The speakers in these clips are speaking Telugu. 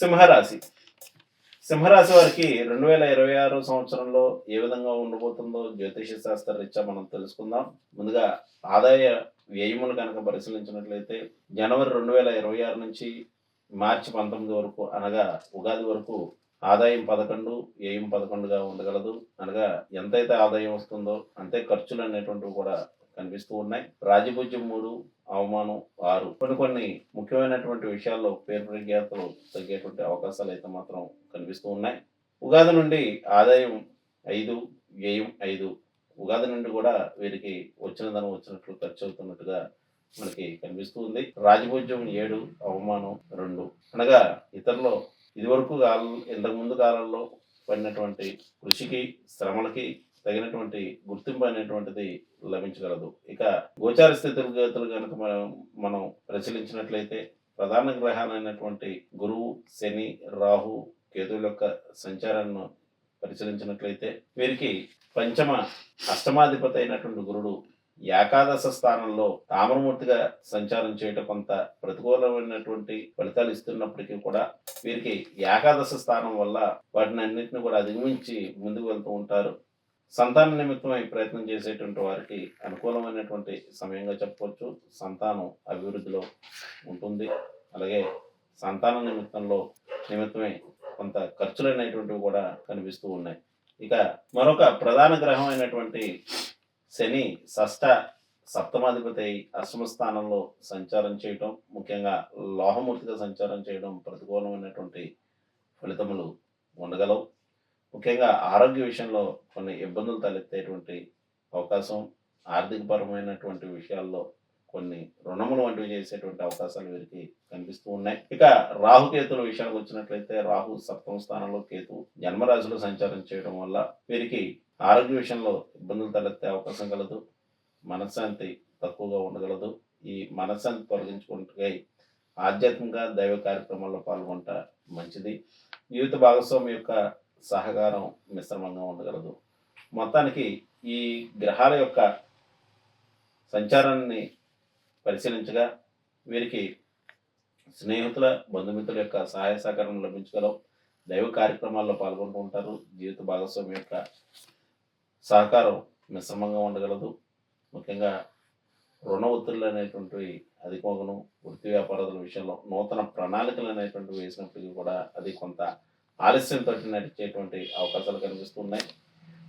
సింహరాశి. సింహరాశి వారికి రెండు వేల ఇరవై ఆరు సంవత్సరంలో ఏ విధంగా ఉండబోతుందో జ్యోతిష శాస్త్ర రీత్యా మనం తెలుసుకుందాం. ముందుగా ఆదాయ వ్యయములు కనుక పరిశీలించినట్లయితే జనవరి రెండు వేల ఇరవై ఆరు నుంచి మార్చి పంతొమ్మిది వరకు అనగా ఉగాది వరకు ఆదాయం పదకొండు వ్యయం పదకొండుగా ఉండగలదు. అనగా ఎంతైతే ఆదాయం వస్తుందో అంతే ఖర్చులు అనేటువంటివి కూడా కనిపిస్తూ ఉన్నాయి. రాజభుజ్యం మూడు అవమానం ఆరు. కొన్ని కొన్ని ముఖ్యమైనటువంటి విషయాల్లో పేరు ప్రఖ్యాతలు తగ్గేటువంటి అవకాశాలు అయితే మాత్రం కనిపిస్తూ ఉన్నాయి. ఉగాది నుండి ఆదాయం ఐదు వ్యయం ఐదు. ఉగాది నుండి కూడా వీరికి వచ్చిన ధనం వచ్చినట్లు ఖర్చు అవుతున్నట్టుగా మనకి కనిపిస్తూ ఉంది. రాజభోజ్యం ఏడు అవమానం రెండు. అనగా ఇతరులో ఇదివరకు కాలం ఇంతకు ముందు కాలంలో పడినటువంటి కృషికి శ్రమలకి తగినటువంటి గుర్తింపు అనేటువంటిది లభించగలదు. ఇక గోచార స్థితిగతులు కనుక మనం మనం ప్రచలించినట్లయితే ప్రధాన గ్రహాలైనటువంటి గురువు శని రాహు కేతువుల యొక్క సంచారాన్ని పరిశీలించినట్లయితే వీరికి పంచమ అష్టమాధిపతి అయినటువంటి గురుడు ఏకాదశ స్థానంలో తామరమూర్తిగా సంచారం చేయటం కొంత ప్రతికూలమైనటువంటి ఫలితాలు ఇస్తున్నప్పటికీ కూడా వీరికి ఏకాదశ స్థానం వల్ల వాటిని అన్నింటిని కూడా అధిగమించి ముందుకు వెళ్తూ ఉంటారు. సంతాన నిమిత్తమై ప్రయత్నం చేసేటువంటి వారికి అనుకూలమైనటువంటి సమయంగా చెప్పవచ్చు. సంతానం అభివృద్ధిలో ఉంటుంది. అలాగే సంతాన నిమిత్తంలో నిమిత్తమై కొంత ఖర్చులైనటువంటివి కూడా కనిపిస్తూ ఉన్నాయి. ఇక మరొక ప్రధాన గ్రహం అయినటువంటి శని షష్ట సప్తమాధిపతి అష్టమ స్థానంలో సంచారం చేయటం ముఖ్యంగా లోహమూర్తిగా సంచారం చేయడం ప్రతికూలమైనటువంటి ఫలితములు ముఖ్యంగా ఆరోగ్య విషయంలో కొన్ని ఇబ్బందులు తలెత్తేటువంటి అవకాశం ఆర్థికపరమైనటువంటి విషయాల్లో కొన్ని రుణములు వంటివి చేసేటువంటి అవకాశాలు వీరికి కనిపిస్తూ ఉన్నాయి. ఇక రాహుకేతుల విషయానికి వచ్చినట్లయితే రాహు సప్తమ స్థానంలో కేతు జన్మరాశిలో సంచారం చేయడం వల్ల వీరికి ఆరోగ్య విషయంలో ఇబ్బందులు తలెత్తే అవకాశం కలదు మనశ్శాంతి తక్కువగా ఉండగలదు. ఈ మనశ్శాంతి తొలగించుకుంటే ఆధ్యాత్మిక దైవ కార్యక్రమాల్లో పాల్గొంట మంచిది. జీవిత భాగస్వామి యొక్క సహకారం మిశ్రమంగా ఉండగలదు. మొత్తానికి ఈ గ్రహాల యొక్క సంచారాన్ని పరిశీలించగా వీరికి స్నేహితుల బంధుమిత్రుల యొక్క సహాయ సహకారం లభించగలవు. దైవ కార్యక్రమాల్లో పాల్గొంటూ ఉంటారు. జీవిత భాగస్వామి యొక్క సహకారం మిశ్రమంగా ఉండగలదు. ముఖ్యంగా రుణ ఒత్తిళ్ళు అనేటువంటివి అధికమగను. వృత్తి వ్యాపారాల విషయంలో నూతన ప్రణాళికలు అనేటువంటివి వేసినప్పటికీ కూడా అది కొంత ఆలస్యంతో నడిచేటువంటి అవకాశాలు కనిపిస్తున్నాయి.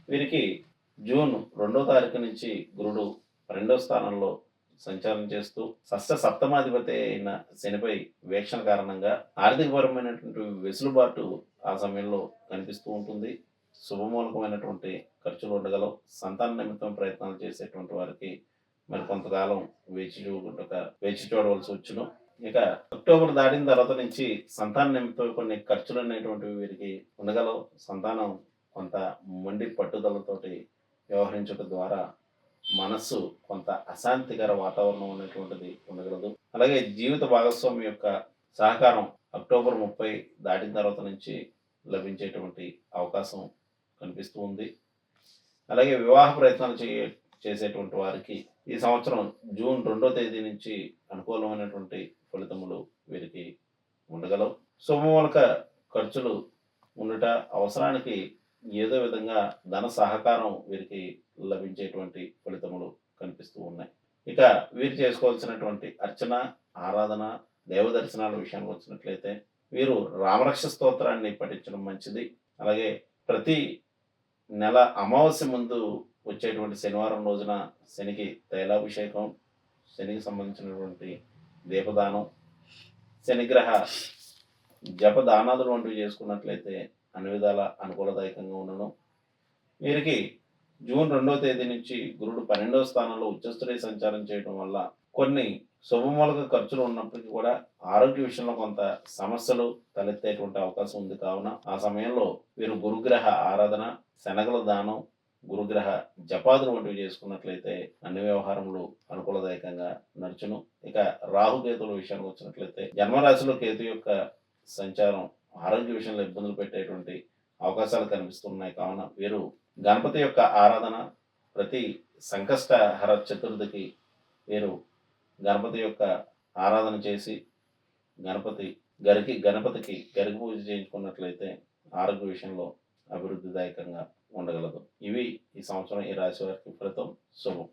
వీరికి జూన్ రెండో తారీఖు నుంచి గురుడు రెండో స్థానంలో సంచారం చేస్తూ సస్య సప్తమాధిపతి అయిన శనిపై వీక్షణ కారణంగా ఆర్థికపరమైనటువంటి వెసులుబాటు ఆ సమయంలో కనిపిస్తూ ఉంటుంది. శుభమూలకమైనటువంటి ఖర్చులు ఉండగలవు. సంతాన నిమిత్తం ప్రయత్నాలు చేసేటువంటి వారికి మరి కొంతకాలం వేచి చూడక వేచి చూడవలసి వచ్చును. ఇక అక్టోబర్ దాటిన తర్వాత నుంచి సంతాన నిమిత్తం కొన్ని ఖర్చులు అనేటువంటివి వీరికి ఉండగలవు. సంతానం కొంత మొండి పట్టుదలతోటి వ్యవహరించడం ద్వారా మనస్సు కొంత అశాంతికర వాతావరణం అనేటువంటిది ఉండగలదు. అలాగే జీవిత భాగస్వామి యొక్క సహకారం అక్టోబర్ ముప్పై దాటిన తర్వాత నుంచి లభించేటువంటి అవకాశం కనిపిస్తూ ఉంది. అలాగే వివాహ ప్రయత్నాలు చేసేటువంటి వారికి ఈ సంవత్సరం జూన్ రెండో తేదీ నుంచి అనుకూలమైనటువంటి ఫలితములు వీరికి ఉండగలవు. శుభమూలక ఖర్చులు ఉండట అవసరానికి ఏదో విధంగా ధన సహకారం వీరికి లభించేటువంటి ఫలితములు కనిపిస్తూ ఉన్నాయి. ఇక వీరు చేసుకోవాల్సినటువంటి అర్చన ఆరాధన దేవ దర్శనాల విషయానికి వచ్చినట్లయితే వీరు రామరక్ష స్తోత్రాన్ని పఠించడం మంచిది. అలాగే ప్రతి నెల అమావాస్య ముందు వచ్చేటువంటి శనివారం రోజున శనికి తైలాభిషేకం శనికి సంబంధించినటువంటి దీపదానం శనిగ్రహ జపదానాదులు వంటివి చేసుకున్నట్లయితే అన్ని విధాల అనుకూలదాయకంగా ఉండను. వీరికి జూన్ రెండవ తేదీ నుంచి గురుడు పన్నెండవ స్థానంలో ఉచ్చస్థుడై సంచారం చేయడం వల్ల కొన్ని శుభమూలక ఖర్చులు ఉన్నప్పటికీ కూడా ఆరోగ్య విషయంలో కొంత సమస్యలు తలెత్తేటువంటి అవకాశం ఉంది. కావున ఆ సమయంలో వీరు గురుగ్రహ ఆరాధన శనగల దానం గురుగ్రహ జపాదులు వంటివి చేసుకున్నట్లయితే అన్ని వ్యవహారములు అనుకూలదాయకంగా నడుచును. ఇక రాహుకేతుల విషయానికి వచ్చినట్లయితే జన్మరాశిలో కేతు యొక్క సంచారం ఆరోగ్య విషయంలో ఇబ్బందులు పెట్టేటువంటి అవకాశాలు కనిపిస్తున్నాయి. కావున వీరు గణపతి యొక్క ఆరాధన ప్రతి సంకష్టహర చతుర్థికి వీరు గణపతి యొక్క ఆరాధన చేసి గణపతి గరికి గణపతికి గరికి పూజ చేయించుకున్నట్లయితే ఆరోగ్య విషయంలో అభివృద్ధిదాయకంగా ఉండగలదు. ఇవి ఈ సంవత్సరం ఈ రాశి వారికి ఫలితం శుభం.